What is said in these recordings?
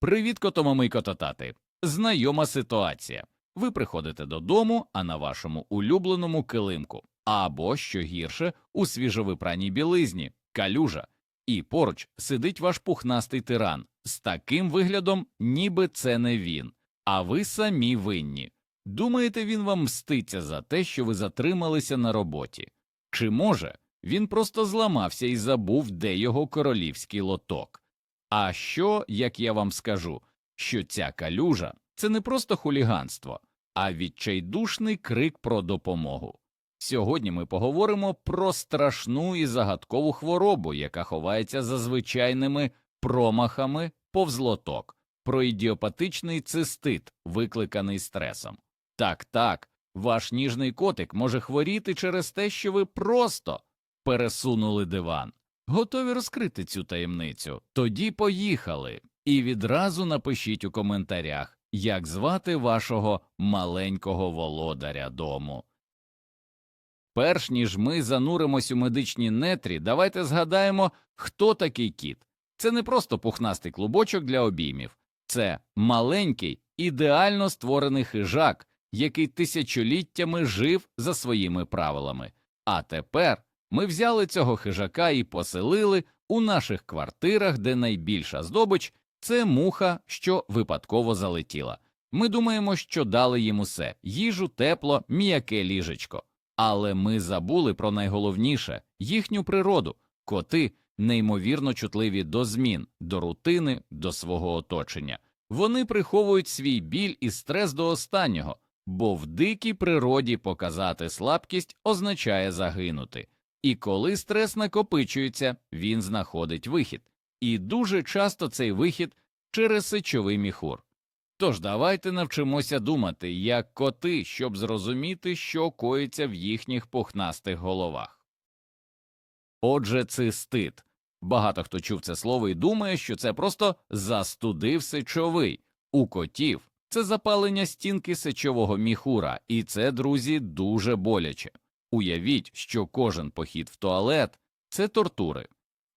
Привіт, котомами й кототати. Знайома ситуація. Ви приходите додому, а на вашому улюбленому килимку, або, що гірше, у свіжовипраній білизні, калюжа, і поруч сидить ваш пухнастий тиран з таким виглядом, ніби це не він, а ви самі винні. Думаєте, він вам мститься за те, що ви затрималися на роботі? Чи може він просто зламався і забув, де його королівський лоток? А що, як я вам скажу, що ця калюжа це не просто хуліганство, а відчайдушний крик про допомогу. Сьогодні ми поговоримо про страшну і загадкову хворобу, яка ховається за звичайними промахами повз лоток, про ідіопатичний цистит, викликаний стресом. Так, так, ваш ніжний котик може хворіти через те, що ви просто пересунули диван. Готові розкрити цю таємницю? Тоді поїхали. І відразу напишіть у коментарях, як звати вашого маленького володаря дому. Перш ніж ми зануримось у медичні нетрі, давайте згадаємо, хто такий кіт. Це не просто пухнастий клубочок для обіймів, це маленький, ідеально створений хижак, який тисячоліттями жив за своїми правилами. А тепер ми взяли цього хижака і поселили у наших квартирах, де найбільша здобич це муха, що випадково залетіла. Ми думаємо, що дали їм усе їжу, тепло, м'яке ліжечко. Але ми забули про найголовніше їхню природу. Коти неймовірно чутливі до змін, до рутини, до свого оточення. Вони приховують свій біль і стрес до останнього, бо в дикій природі показати слабкість означає загинути. І коли стрес накопичується, він знаходить вихід. І дуже часто цей вихід через сечовий міхур. Тож давайте навчимося думати, як коти, щоб зрозуміти, що коїться в їхніх пухнастих головах. Отже, цистит. Багато хто чув це слово і думає, що це просто застудив сечовий. У котів це запалення стінки сечового міхура, і це, друзі, дуже боляче. Уявіть, що кожен похід в туалет це тортури.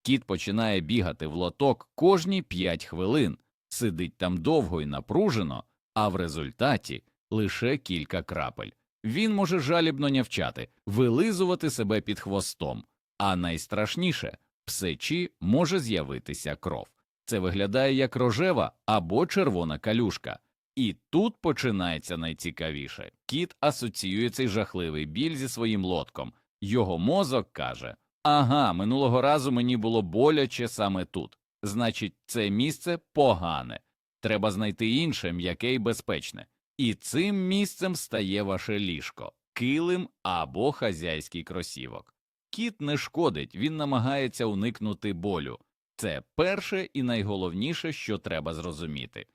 Кіт починає бігати в лоток кожні 5 хвилин, сидить там довго і напружено, а в результаті лише кілька крапель. Він може жалібно нявчати, вилизувати себе під хвостом, а найстрашніше в сечі може з'явитися кров. Це виглядає як рожева або червона калюшка. І тут починається найцікавіше. Кіт асоціює цей жахливий біль зі своїм лотком. Його мозок каже Ага, минулого разу мені було боляче саме тут. Значить, це місце погане. Треба знайти інше, м'яке і безпечне. І цим місцем стає ваше ліжко, килим або хазяйський кросівок. Кіт не шкодить, він намагається уникнути болю. Це перше і найголовніше, що треба зрозуміти.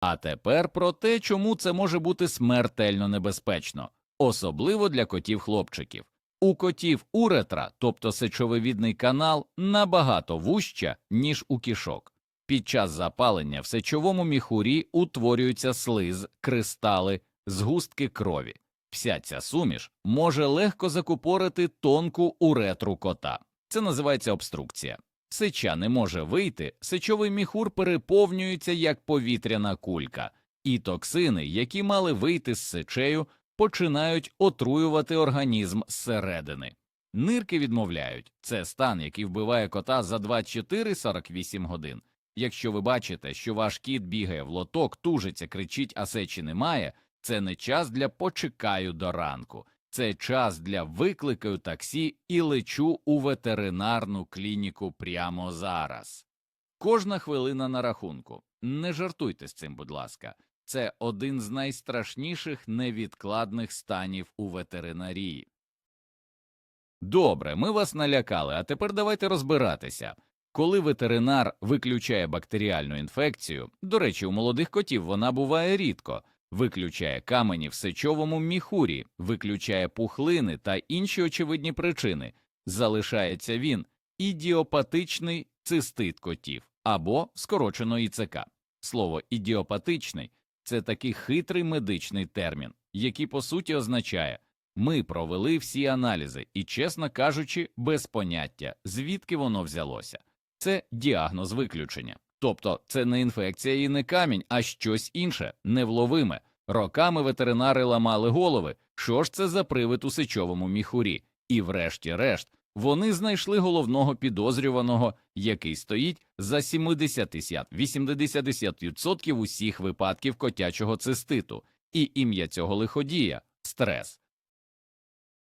А тепер про те, чому це може бути смертельно небезпечно, особливо для котів-хлопчиків. У котів уретра, тобто сечовивідний канал, набагато вужча, ніж у кішок. Під час запалення в сечовому міхурі утворюються слиз, кристали, згустки крові. Вся ця суміш може легко закупорити тонку уретру кота. Це називається обструкція. Сеча не може вийти, сечовий міхур переповнюється як повітряна кулька, і токсини, які мали вийти з сечею, починають отруювати організм зсередини. Нирки відмовляють це стан, який вбиває кота за 24-48 годин. Якщо ви бачите, що ваш кіт бігає в лоток, тужиться, кричить, а сечі немає, це не час для почекаю до ранку. Це час для викликаю таксі і лечу у ветеринарну клініку прямо зараз. Кожна хвилина на рахунку. Не жартуйте з цим, будь ласка. Це один з найстрашніших невідкладних станів у ветеринарії. Добре, ми вас налякали, а тепер давайте розбиратися. Коли ветеринар виключає бактеріальну інфекцію, до речі, у молодих котів вона буває рідко, виключає камені в сечовому міхурі, виключає пухлини та інші очевидні причини, залишається він ідіопатичний цистит котів або скорочено ІЦК. Слово ідіопатичний це такий хитрий медичний термін, який по суті означає ми провели всі аналізи і, чесно кажучи, без поняття, звідки воно взялося. Це діагноз виключення. Тобто це не інфекція і не камінь, а щось інше, невловиме. Роками ветеринари ламали голови, що ж це за привид у сечовому міхурі, і, врешті-решт, вони знайшли головного підозрюваного, який стоїть за 70-80% усіх випадків котячого циститу, і ім'я цього лиходія стрес.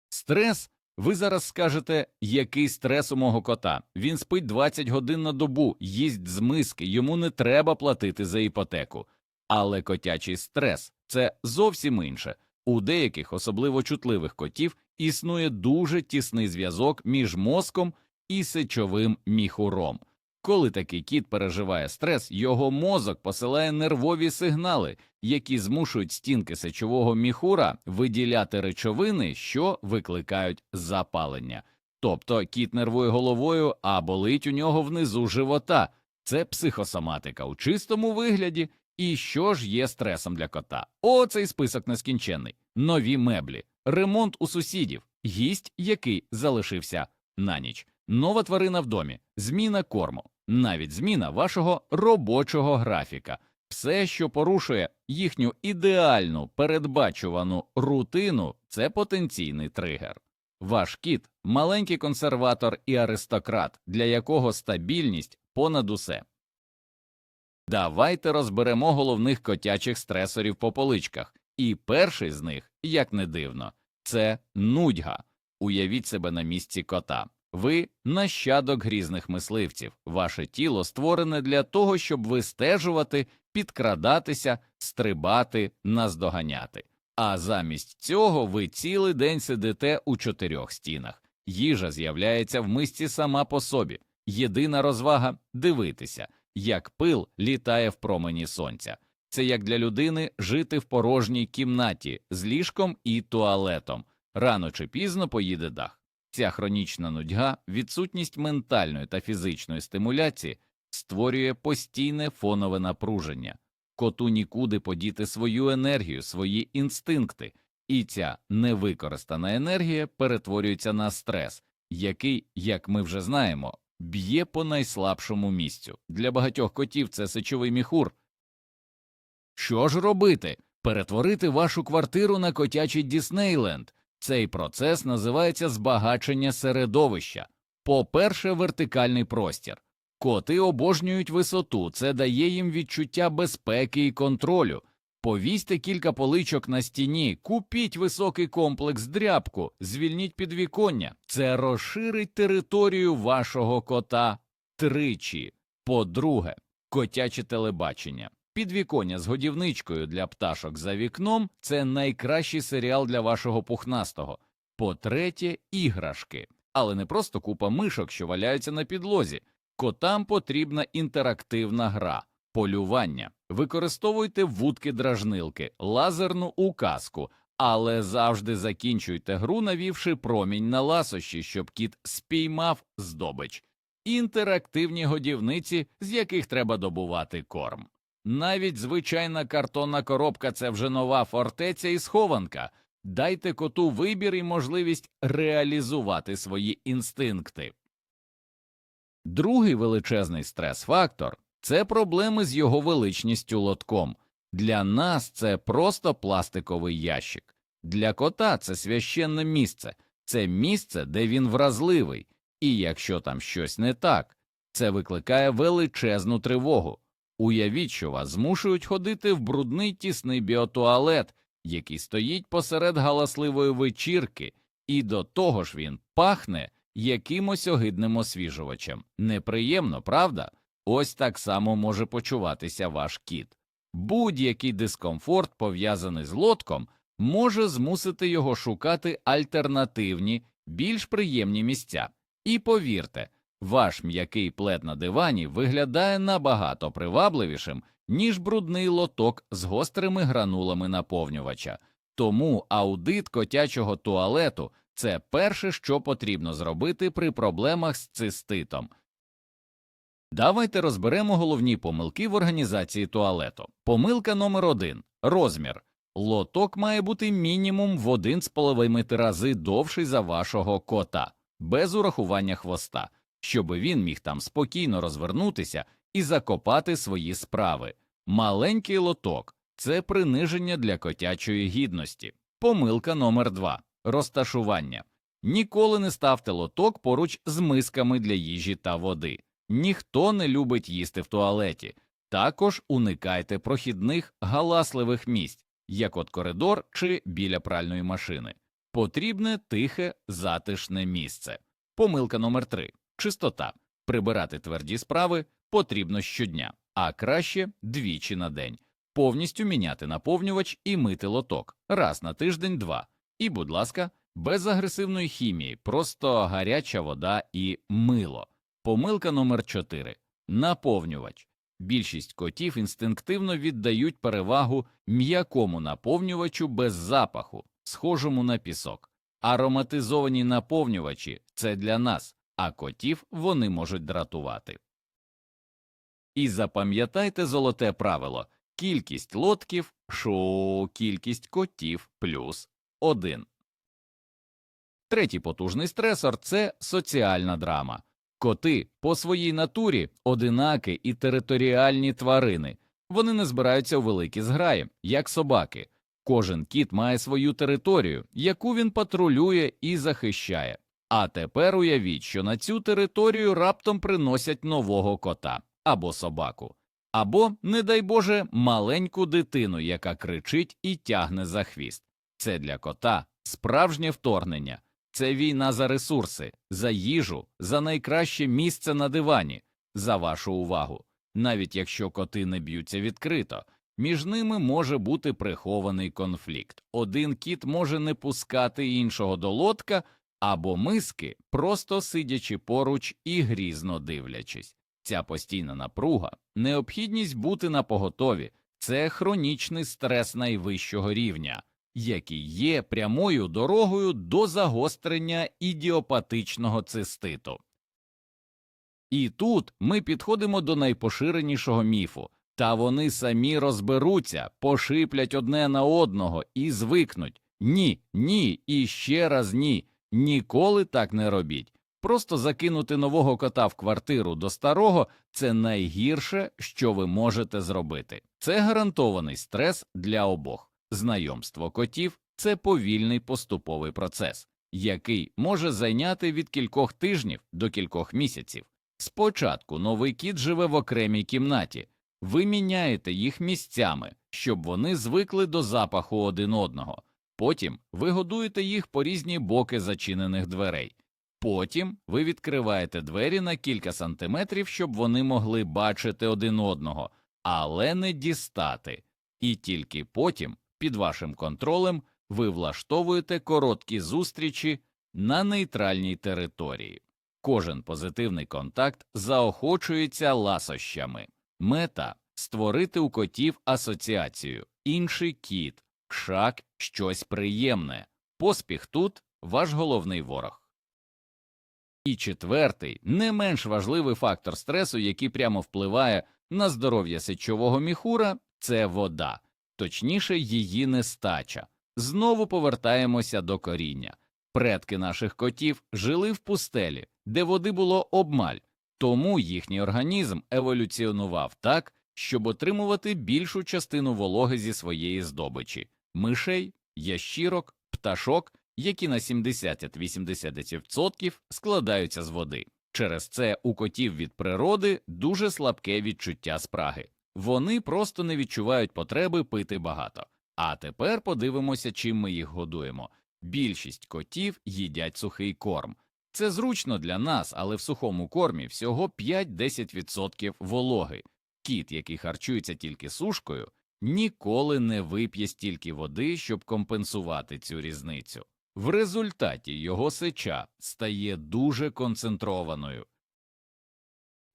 Стрес. Ви зараз скажете, який стрес у мого кота. Він спить 20 годин на добу, їсть з миски, йому не треба платити за іпотеку. Але котячий стрес це зовсім інше. У деяких, особливо чутливих котів, існує дуже тісний зв'язок між мозком і сечовим міхуром. Коли такий кіт переживає стрес, його мозок посилає нервові сигнали, які змушують стінки сечового міхура виділяти речовини, що викликають запалення. Тобто кіт нервує головою, а болить у нього внизу живота. Це психосоматика у чистому вигляді. І що ж є стресом для кота? О, цей список нескінченний. Нові меблі, ремонт у сусідів, гість, який залишився на ніч, нова тварина в домі, зміна корму, навіть зміна вашого робочого графіка, все, що порушує їхню ідеальну передбачувану рутину, це потенційний тригер. Ваш кіт маленький консерватор і аристократ, для якого стабільність понад усе. Давайте розберемо головних котячих стресорів по поличках. І перший з них, як не дивно, це нудьга. Уявіть себе на місці кота. Ви нащадок грізних мисливців. Ваше тіло створене для того, щоб вистежувати, підкрадатися, стрибати, наздоганяти. А замість цього ви цілий день сидите у чотирьох стінах. Їжа з'являється в мисці сама по собі. Єдина розвага дивитися, як пил літає в промені сонця. Це як для людини жити в порожній кімнаті з ліжком і туалетом. Рано чи пізно поїде дах. Ця хронічна нудьга, відсутність ментальної та фізичної стимуляції створює постійне фонове напруження. Коту нікуди подіти свою енергію, свої інстинкти, і ця невикористана енергія перетворюється на стрес, який, як ми вже знаємо, б'є по найслабшому місцю. Для багатьох котів це сечовий міхур. Що ж робити? Перетворити вашу квартиру на котячий Діснейленд. Цей процес називається збагачення середовища. По-перше, вертикальний простір. Коти обожнюють висоту, це дає їм відчуття безпеки і контролю. Повісьте кілька поличок на стіні, купіть високий комплекс дрябку, звільніть підвіконня. Це розширить територію вашого кота тричі. По-друге, котяче телебачення. Підвіконня з годівничкою для пташок за вікном це найкращий серіал для вашого пухнастого. По-третє, іграшки, але не просто купа мишок, що валяються на підлозі. Котам потрібна інтерактивна гра, полювання. Використовуйте вудки дражнилки, лазерну указку, але завжди закінчуйте гру, навівши промінь на ласощі, щоб кіт спіймав здобич, інтерактивні годівниці, з яких треба добувати корм. Навіть звичайна картонна коробка це вже нова фортеця і схованка. Дайте коту вибір і можливість реалізувати свої інстинкти. Другий величезний стрес-фактор це проблеми з його величністю лотком. Для нас це просто пластиковий ящик. Для кота це священне місце, це місце, де він вразливий, і якщо там щось не так, це викликає величезну тривогу. Уявіть, що вас змушують ходити в брудний тісний біотуалет, який стоїть посеред галасливої вечірки, і до того ж він пахне якимось огидним освіжувачем. Неприємно, правда? Ось так само може почуватися ваш кіт. Будь-який дискомфорт, пов'язаний з лотком, може змусити його шукати альтернативні, більш приємні місця. І повірте, ваш м'який плед на дивані виглядає набагато привабливішим, ніж брудний лоток з гострими гранулами наповнювача. Тому аудит котячого туалету це перше, що потрібно зробити при проблемах з циститом. Давайте розберемо головні помилки в організації туалету. Помилка номер один розмір. Лоток має бути мінімум в 1,5 рази довший за вашого кота, без урахування хвоста, щоб він міг там спокійно розвернутися і закопати свої справи. Маленький лоток це приниження для котячої гідності. Помилка номер 2 розташування. Ніколи не ставте лоток поруч з мисками для їжі та води. Ніхто не любить їсти в туалеті. Також уникайте прохідних галасливих місць, як от коридор чи біля пральної машини. Потрібне тихе, затишне місце. Помилка номер 3 чистота. Прибирати тверді справи потрібно щодня, а краще двічі на день. Повністю міняти наповнювач і мити лоток раз на тиждень два. І, будь ласка, без агресивної хімії, просто гаряча вода і мило. Помилка номер 4 наповнювач. Більшість котів інстинктивно віддають перевагу м'якому наповнювачу без запаху, схожому на пісок. Ароматизовані наповнювачі це для нас, а котів вони можуть дратувати. І запам'ятайте золоте правило кількість лотків шоу кількість котів плюс один. Третій потужний стресор це соціальна драма. Коти по своїй натурі одинаки і територіальні тварини. Вони не збираються у великі зграї, як собаки. Кожен кіт має свою територію, яку він патрулює і захищає. А тепер уявіть, що на цю територію раптом приносять нового кота або собаку, або, не дай Боже, маленьку дитину, яка кричить і тягне за хвіст. Це для кота справжнє вторгнення. Це війна за ресурси, за їжу, за найкраще місце на дивані, за вашу увагу. Навіть якщо коти не б'ються відкрито, між ними може бути прихований конфлікт. Один кіт може не пускати іншого до лодка або миски, просто сидячи поруч і грізно дивлячись. Ця постійна напруга, необхідність бути на поготові – це хронічний стрес найвищого рівня який є прямою дорогою до загострення ідіопатичного циститу. І тут ми підходимо до найпоширенішого міфу та вони самі розберуться, пошиплять одне на одного і звикнуть ні, ні, і ще раз ні, ніколи так не робіть. Просто закинути нового кота в квартиру до старого це найгірше, що ви можете зробити. Це гарантований стрес для обох. Знайомство котів це повільний поступовий процес, який може зайняти від кількох тижнів до кількох місяців. Спочатку новий кіт живе в окремій кімнаті, ви міняєте їх місцями, щоб вони звикли до запаху один одного, потім ви годуєте їх по різні боки зачинених дверей. Потім ви відкриваєте двері на кілька сантиметрів, щоб вони могли бачити один одного, але не дістати, і тільки потім під вашим контролем ви влаштовуєте короткі зустрічі на нейтральній території. Кожен позитивний контакт заохочується ласощами. Мета створити у котів асоціацію, інший кіт, шак, щось приємне. Поспіх тут ваш головний ворог. І четвертий, не менш важливий фактор стресу, який прямо впливає на здоров'я сечового міхура, це вода точніше, її нестача. Знову повертаємося до коріння. Предки наших котів жили в пустелі, де води було обмаль, тому їхній організм еволюціонував так, щоб отримувати більшу частину вологи зі своєї здобичі мишей, ящірок, пташок, які на 70-80% складаються з води. Через це у котів від природи дуже слабке відчуття спраги. Вони просто не відчувають потреби пити багато. А тепер подивимося, чим ми їх годуємо. Більшість котів їдять сухий корм. Це зручно для нас, але в сухому кормі всього 5-10% вологи. Кіт, який харчується тільки сушкою, ніколи не вип'є стільки води, щоб компенсувати цю різницю. В результаті його сеча стає дуже концентрованою.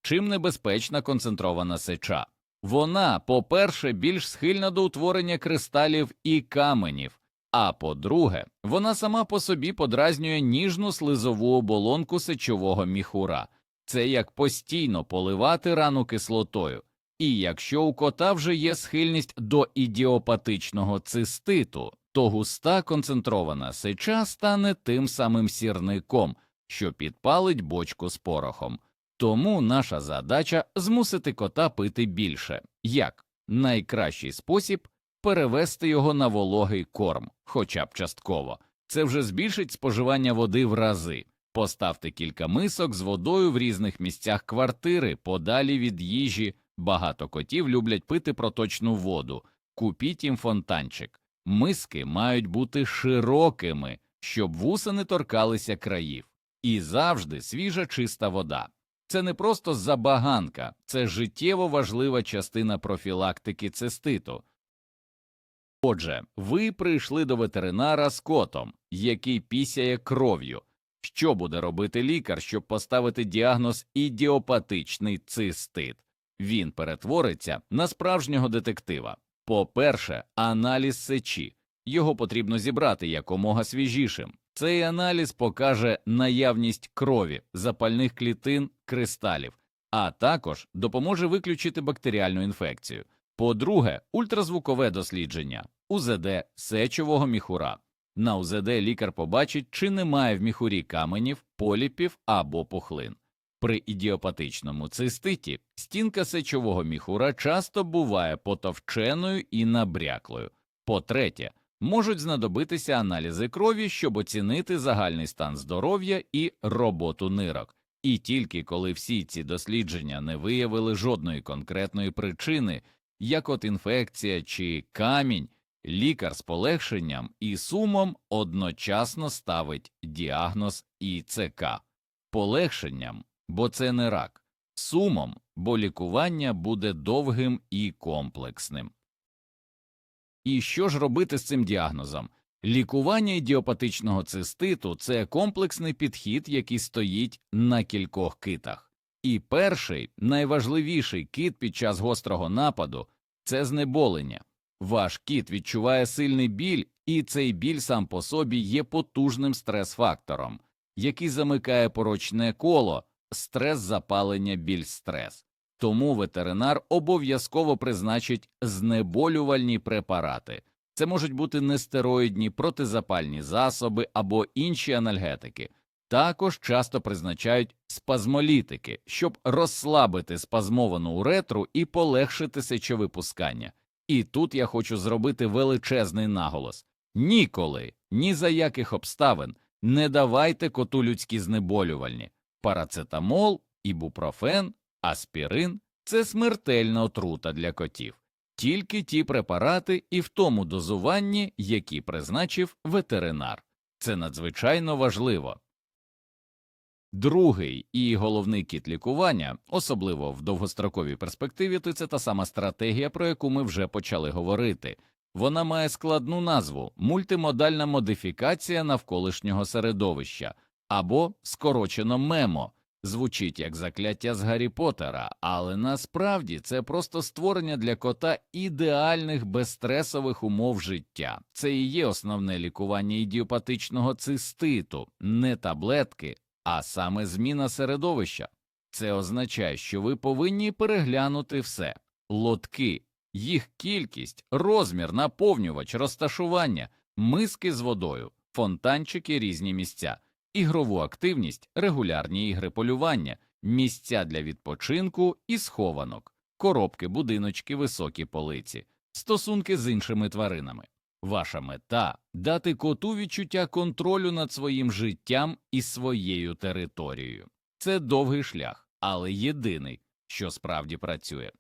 Чим небезпечна концентрована сеча? Вона, по-перше, більш схильна до утворення кристалів і каменів, а по-друге, вона сама по собі подразнює ніжну слизову оболонку сечового міхура, це як постійно поливати рану кислотою. І якщо у кота вже є схильність до ідіопатичного циститу, то густа концентрована сеча стане тим самим сірником, що підпалить бочку з порохом. Тому наша задача змусити кота пити більше. Як? Найкращий спосіб перевести його на вологий корм, хоча б частково. Це вже збільшить споживання води в рази. Поставте кілька мисок з водою в різних місцях квартири, подалі від їжі. Багато котів люблять пити проточну воду. Купіть їм фонтанчик. Миски мають бути широкими, щоб вуса не торкалися країв. І завжди свіжа чиста вода. Це не просто забаганка, це життєво важлива частина профілактики циститу. Отже, ви прийшли до ветеринара з котом, який пісяє кров'ю. Що буде робити лікар, щоб поставити діагноз ідіопатичний цистит? Він перетвориться на справжнього детектива. По-перше, аналіз сечі. Його потрібно зібрати якомога свіжішим. Цей аналіз покаже наявність крові, запальних клітин, кристалів, а також допоможе виключити бактеріальну інфекцію. По-друге, ультразвукове дослідження УЗД сечового міхура. На УЗД лікар побачить, чи немає в міхурі каменів, поліпів або пухлин. При ідіопатичному циститі стінка сечового міхура часто буває потовченою і набряклою. По-третє, можуть знадобитися аналізи крові, щоб оцінити загальний стан здоров'я і роботу нирок. І тільки коли всі ці дослідження не виявили жодної конкретної причини, як от інфекція чи камінь, лікар з полегшенням і сумом одночасно ставить діагноз ІЦК. Полегшенням, бо це не рак, сумом, бо лікування буде довгим і комплексним. І що ж робити з цим діагнозом? Лікування ідіопатичного циститу це комплексний підхід, який стоїть на кількох китах. І перший, найважливіший кит під час гострого нападу це знеболення. Ваш кіт відчуває сильний біль, і цей біль сам по собі є потужним стрес-фактором, який замикає порочне коло, стрес запалення біль стрес. Тому ветеринар обов'язково призначить знеболювальні препарати. Це можуть бути нестероїдні протизапальні засоби або інші анальгетики. Також часто призначають спазмолітики, щоб розслабити спазмовану уретру і полегшити сечовипускання. І тут я хочу зробити величезний наголос ніколи, ні за яких обставин не давайте коту людські знеболювальні. Парацетамол, ібупрофен, аспірин це смертельна отрута для котів, тільки ті препарати і в тому дозуванні, які призначив ветеринар. Це надзвичайно важливо. Другий і головний кіт лікування, особливо в довгостроковій перспективі, то це та сама стратегія, про яку ми вже почали говорити. Вона має складну назву мультимодальна модифікація навколишнього середовища або скорочено мемо. Звучить як закляття з Гаррі Поттера, але насправді це просто створення для кота ідеальних безстресових умов життя. Це і є основне лікування ідіопатичного циститу, не таблетки, а саме зміна середовища. Це означає, що ви повинні переглянути все лотки, їх кількість, розмір, наповнювач, розташування, миски з водою, фонтанчики різні місця, ігрову активність, регулярні ігри полювання, місця для відпочинку і схованок, коробки, будиночки, високі полиці, стосунки з іншими тваринами. Ваша мета дати коту відчуття контролю над своїм життям і своєю територією. Це довгий шлях, але єдиний, що справді працює.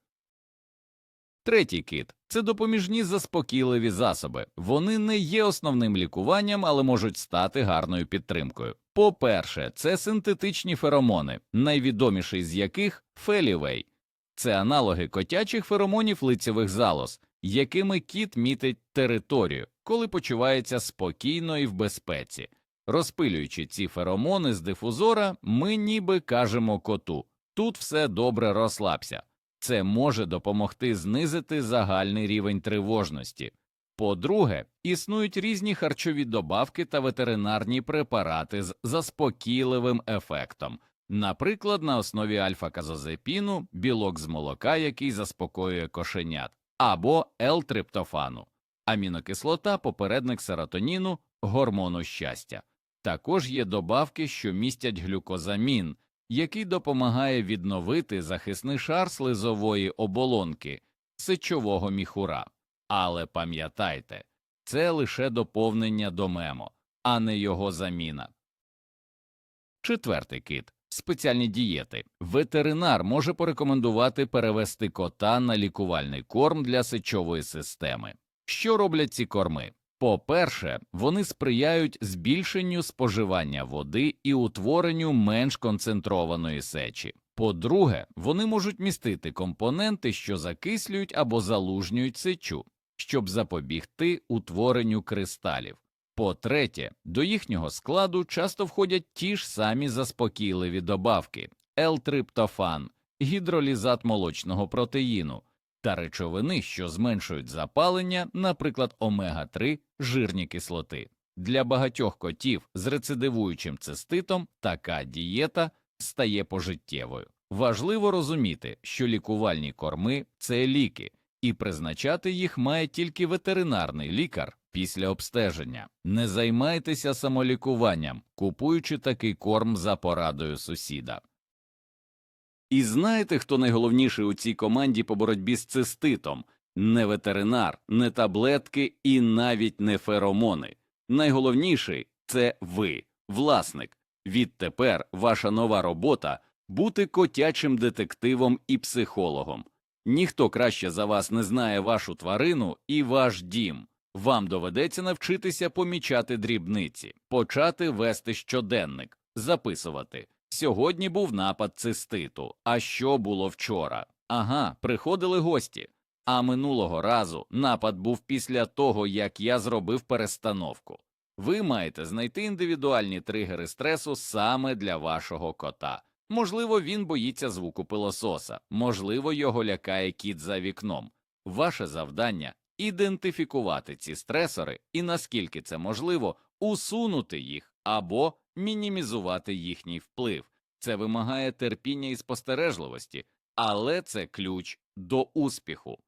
Третій кит це допоміжні заспокійливі засоби. Вони не є основним лікуванням, але можуть стати гарною підтримкою. По-перше, це синтетичні феромони, найвідоміший з яких фелівей. Це аналоги котячих феромонів лицевих залоз, якими кіт мітить територію, коли почувається спокійно і в безпеці. Розпилюючи ці феромони з дифузора, ми ніби кажемо коту тут все добре розслабся. Це може допомогти знизити загальний рівень тривожності. По-друге, існують різні харчові добавки та ветеринарні препарати з заспокійливим ефектом, наприклад, на основі альфа-казозепіну, білок з молока, який заспокоює кошенят, або L-триптофану, амінокислота, попередник серотоніну, гормону щастя. Також є добавки, що містять глюкозамін, який допомагає відновити захисний шар слизової оболонки сечового міхура. Але пам'ятайте, це лише доповнення до мемо, а не його заміна. Четвертий кит спеціальні дієти. Ветеринар може порекомендувати перевести кота на лікувальний корм для сечової системи. Що роблять ці корми? По-перше, вони сприяють збільшенню споживання води і утворенню менш концентрованої сечі. По-друге, вони можуть містити компоненти, що закислюють або залужнюють сечу, щоб запобігти утворенню кристалів. По-третє, до їхнього складу часто входять ті ж самі заспокійливі добавки L-триптофан, гідролізат молочного протеїну та речовини, що зменшують запалення, наприклад, омега-3 жирні кислоти. Для багатьох котів з рецидивуючим циститом така дієта стає пожиттєвою. Важливо розуміти, що лікувальні корми це ліки, і призначати їх має тільки ветеринарний лікар після обстеження. Не займайтеся самолікуванням, купуючи такий корм за порадою сусіда. І знаєте, хто найголовніший у цій команді по боротьбі з циститом? Не ветеринар, не таблетки і навіть не феромони. Найголовніший це ви, власник. Відтепер ваша нова робота бути котячим детективом і психологом. Ніхто краще за вас не знає вашу тварину і ваш дім. Вам доведеться навчитися помічати дрібниці, почати вести щоденник, записувати. Сьогодні був напад циститу. А що було вчора? Ага, приходили гості. А минулого разу напад був після того, як я зробив перестановку. Ви маєте знайти індивідуальні тригери стресу саме для вашого кота. Можливо, він боїться звуку пилососа, можливо, його лякає кіт за вікном. Ваше завдання ідентифікувати ці стресори і, наскільки це можливо, усунути їх або мінімізувати їхній вплив. Це вимагає терпіння і спостережливості, але це ключ до успіху.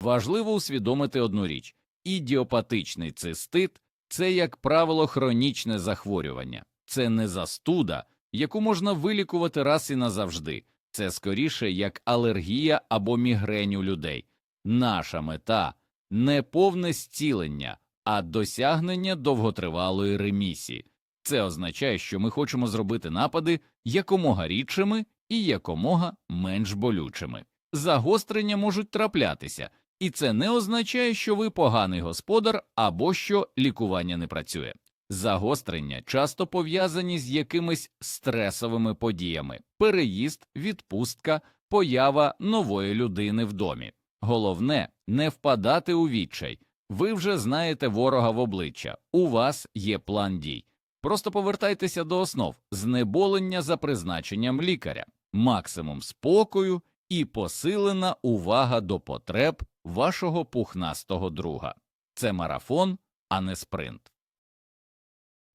Важливо усвідомити одну річ ідіопатичний цистит це, як правило, хронічне захворювання, це не застуда, яку можна вилікувати раз і назавжди, це скоріше як алергія або мігрень у людей. Наша мета не повне зцілення, а досягнення довготривалої ремісії. Це означає, що ми хочемо зробити напади якомога рідшими і якомога менш болючими. Загострення можуть траплятися, і це не означає, що ви поганий господар або що лікування не працює. Загострення часто пов'язані з якимись стресовими подіями переїзд, відпустка, поява нової людини в домі. Головне не впадати у відчай. Ви вже знаєте ворога в обличчя, у вас є план дій. Просто повертайтеся до основ знеболення за призначенням лікаря, максимум спокою і посилена увага до потреб вашого пухнастого друга. Це марафон, а не спринт.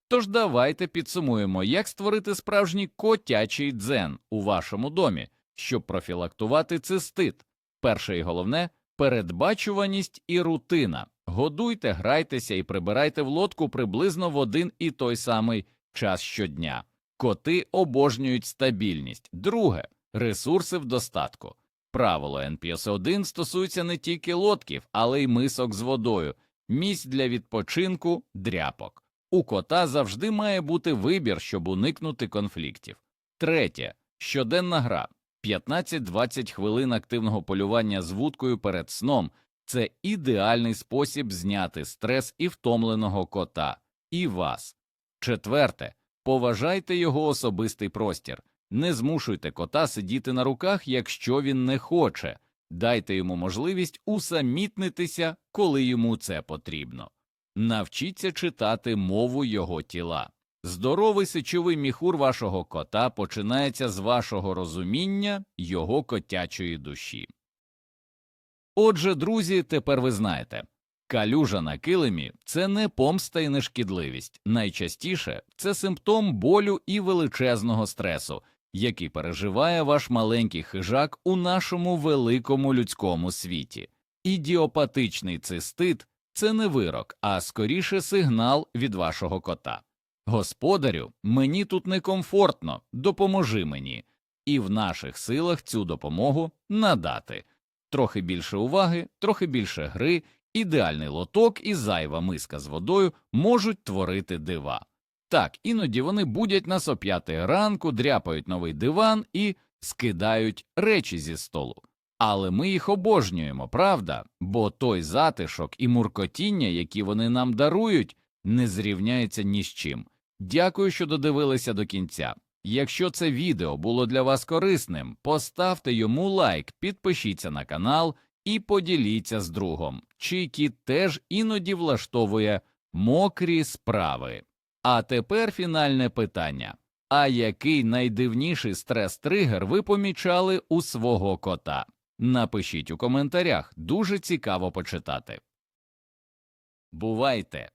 Тож давайте підсумуємо, як створити справжній котячий дзен у вашому домі, щоб профілактувати цистит. Перше і головне передбачуваність і рутина. Годуйте, грайтеся і прибирайте в лодку приблизно в один і той самий час щодня. Коти обожнюють стабільність. Друге ресурси в достатку. Правило NPS 1 стосується не тільки лодків, але й мисок з водою, місць для відпочинку, дряпок. У кота завжди має бути вибір, щоб уникнути конфліктів. Третє щоденна гра. 15-20 хвилин активного полювання з вудкою перед сном це ідеальний спосіб зняти стрес і втомленого кота, і вас. Четверте, поважайте його особистий простір, не змушуйте кота сидіти на руках, якщо він не хоче, дайте йому можливість усамітнитися, коли йому це потрібно. Навчіться читати мову його тіла. Здоровий сечовий міхур вашого кота починається з вашого розуміння його котячої душі. Отже, друзі, тепер ви знаєте калюжа на килимі це не помста і нешкідливість, найчастіше це симптом болю і величезного стресу, який переживає ваш маленький хижак у нашому великому людському світі. Ідіопатичний цистит це не вирок, а скоріше сигнал від вашого кота. Господарю, мені тут некомфортно, допоможи мені, і в наших силах цю допомогу надати. Трохи більше уваги, трохи більше гри, ідеальний лоток і зайва миска з водою можуть творити дива. Так, іноді вони будять нас о п'ятої ранку, дряпають новий диван і скидають речі зі столу. Але ми їх обожнюємо, правда? Бо той затишок і муркотіння, які вони нам дарують, не зрівняється ні з чим. Дякую, що додивилися до кінця. Якщо це відео було для вас корисним, поставте йому лайк, підпишіться на канал і поділіться з другом, чий кіт теж іноді влаштовує мокрі справи. А тепер фінальне питання. А який найдивніший стрес-тригер ви помічали у свого кота? Напишіть у коментарях, дуже цікаво почитати. Бувайте!